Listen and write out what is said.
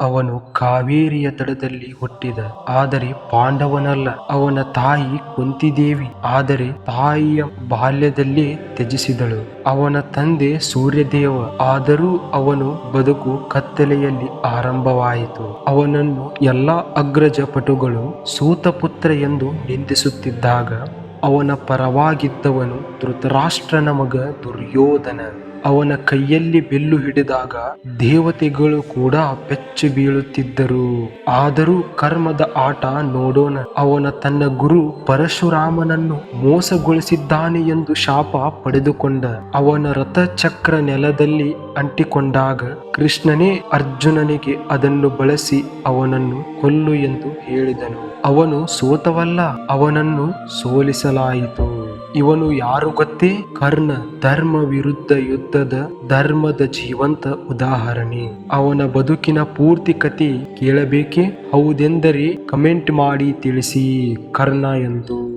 ಅವನು ಕಾವೇರಿಯ ದಡದಲ್ಲಿ ಹುಟ್ಟಿದ. ಆದರೆ ಪಾಂಡವನಲ್ಲ, ಅವನ ತಾಯಿ ಕುಂತಿದೇವಿ. ಆದರೆ ತಾಯಿಯ ಬಾಲ್ಯದಲ್ಲೇ ತ್ಯಜಿಸಿದಳು. ಅವನ ತಂದೆ ಸೂರ್ಯದೇವ. ಆದರೂ ಅವನು ಬದುಕು ಕತ್ತಲೆಯಲ್ಲಿ ಆರಂಭವಾಯಿತು. ಅವನನ್ನು ಎಲ್ಲಾ ಅಗ್ರಜ ಪಟುಗಳು ಸೂತಪುತ್ರ ಎಂದು ನಿಂದಿಸುತ್ತಿದ್ದಾಗ ಅವನ ಪರವಾಗಿದ್ದವನು ಧೃತರಾಷ್ಟ್ರನ ಮಗ ದುರ್ಯೋಧನ. ಅವನ ಕೈಯಲ್ಲಿ ಬೆಲ್ಲು ಹಿಡಿದಾಗ ದೇವತೆಗಳು ಕೂಡ ಬೆಚ್ಚಿ ಬೀಳುತ್ತಿದ್ದರು. ಆದರೂ ಕರ್ಮದ ಆಟ ನೋಡೋಣ. ಅವನ ತನ್ನ ಗುರು ಪರಶುರಾಮನನ್ನು ಮೋಸಗೊಳಿಸಿದ್ದಾನೆ ಎಂದು ಶಾಪ ಪಡೆದುಕೊಂಡ. ಅವನ ರಥಚಕ್ರ ನೆಲದಲ್ಲಿ ಅಂಟಿಕೊಂಡಾಗ ಕೃಷ್ಣನೇ ಅರ್ಜುನನಿಗೆ ಅದನ್ನು ಬಳಸಿ ಅವನನ್ನು ಕೊಲ್ಲು ಎಂದು ಹೇಳಿದನು. ಅವನು ಸೋತವಲ್ಲ, ಅವನನ್ನು ಸೋಲಿಸಲಾಯಿತು ಇವನು ಯಾರು ಗೊತ್ತೇ? ಕರ್ಣ ಧರ್ಮ ವಿರುದ್ಧ ಯುದ್ಧದ ಧರ್ಮದ ಜೀವಂತ ಉದಾಹರಣೆ. ಅವನ ಬದುಕಿನ ಪೂರ್ತಿ ಕತೆ ಕೇಳಬೇಕೆ? ಹೌದೆಂದರೆ ಕಮೆಂಟ್ ಮಾಡಿ ತಿಳಿಸಿ, ಕರ್ಣ ಎಂದು.